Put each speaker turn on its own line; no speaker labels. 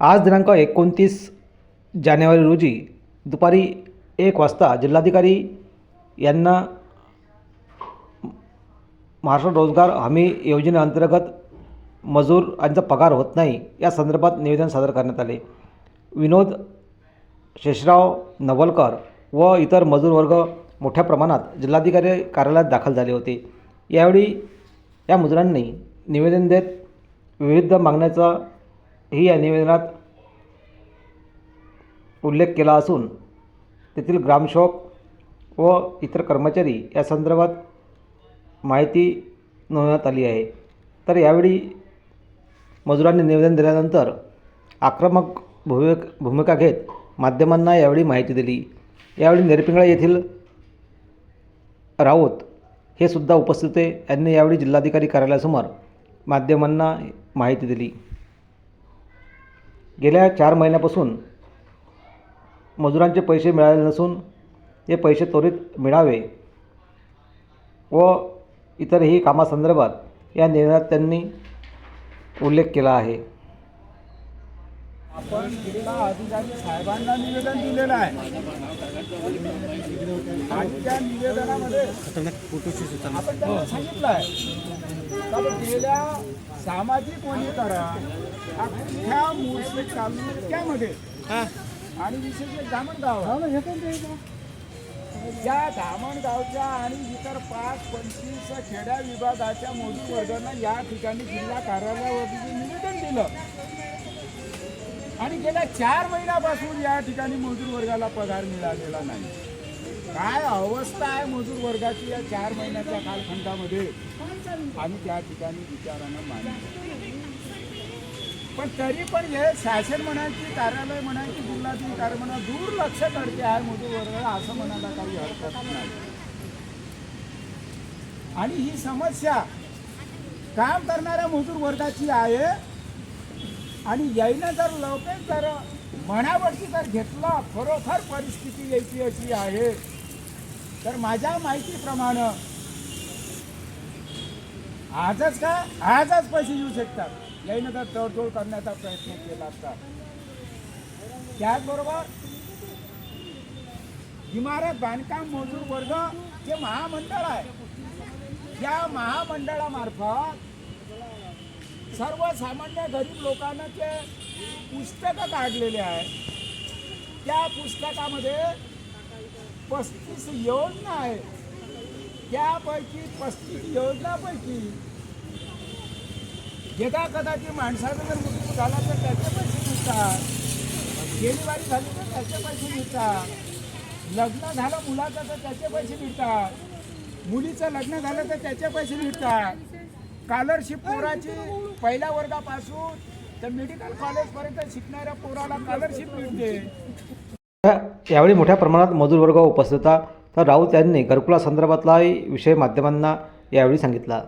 आज दिनांक एकोणतीस जानेवारी रोजी दुपारी एक वाजता जिल्हाधिकारी यांना महाराष्ट्र रोजगार हमी योजनेअंतर्गत मजूर यांचा पगार होत नाही या संदर्भात निवेदन सादर करण्यात आले. विनोद शेषराव नवलकर व इतर मजूर वर्ग मोठ्या प्रमाणात जिल्हाधिकारी कार्यालयात दाखल झाले होते. यावेळी या मजुरांनी निवेदन देत विविध मागण्याचा ही या निवेदनात उल्लेख केला असून तेथील ग्रामसेवक व इतर कर्मचारी या संदर्भात माहिती नोंदवण्यात आली आहे. तर यावेळी मजुरांनी निवेदन दिल्यानंतर आक्रमक भूमिक भूमिका घेत माध्यमांना यावेळी माहिती दिली. यावेळी नेरपिंगळा येथील राऊत हे सुद्धा उपस्थित होते. यांनी यावेळी जिल्हाधिकारी कार्यालयासमोर माध्यमांना माहिती दिली. गेल्या चार महिन्यापासून मजुरांचे पैसे मिळाले नसून ते पैसे त्वरित मिळावे व इतरही कामासंदर्भात या निर्णयात त्यांनी उल्लेख केला आहे.
आपण जिल्हा अधिकारी साहेबांना निवेदन दिलेलं आहे. आणि त्या निवेदनामध्ये आपण त्यांना सांगितलं आहे. का बा गेल्या सामाजिक वनीकरण अख्ख्या मुळशी तालुक्यामध्ये आणि विशेष धामणगाव या धामणगावच्या आणि इतर पाच पंचवीस खेड्या विभागाच्या मजूर वर्गांना या ठिकाणी जिल्हा कार्यालयावरती निवेदन दिलं. आणि गेल्या चार महिन्यापासून या ठिकाणी मजूर वर्गाला पगार मिळालेला नाही. काय अवस्था आहे मजूर वर्गाची या चार महिन्याच्या कालखंडामध्ये? आम्ही त्या ठिकाणी विचारानं मांडतो पण तरी पण हे शासन म्हणायची कार्यालय म्हणायची जिल्हाधिकारी म्हणा दुर्लक्ष करते आहे मजूर वर्गाला असं म्हणायला काही हरकत नाही. आणि ही समस्या काम करणाऱ्या मजूर वर्गाची आहे. आणि यायनं जर लवकर जर मनावरती जर घेतला खरोखर परिस्थिती यायची अशी आहे. तर माझ्या माहितीप्रमाणे आजच का? आजच पैसे येऊ शकतात. यायनं जर तडजोड करण्याचा प्रयत्न केला असता त्याचबरोबर इमारत बांधकाम मजूर वर्ग जे महामंडळ आहे. या महामंडळामार्फत सर्वसामान्य गरीब लोकांना ते पुस्तकं काढलेले आहेत त्या पुस्तकामध्ये पस्तीस योजना आहे त्यापैकी पस्तीस योजनापैकी यदा कदाचित माणसाचा जर मृत्यू झाला तर त्याचे पैसे मिळतात. गेलीवारी झाली तर त्याचे पैसे मिळतात. लग्न झालं मुलाचं तर त्याचे पैसे मिळतात. मुलीचं लग्न झालं तर त्याचे पैसे मिळतात. स्कॉलरशिप पोराची पहिल्या वर्गापासून तर मेडिकल कॉलेजपर्यंत शिकणाऱ्या पोराला स्कॉलरशिप मिळते.
यावेळी मोठ्या प्रमाणात मजूर वर्ग उपस्थित होता. तर राऊत यांनी घरकुला संदर्भातलाही विषय माध्यमांना यावेळी सांगितला.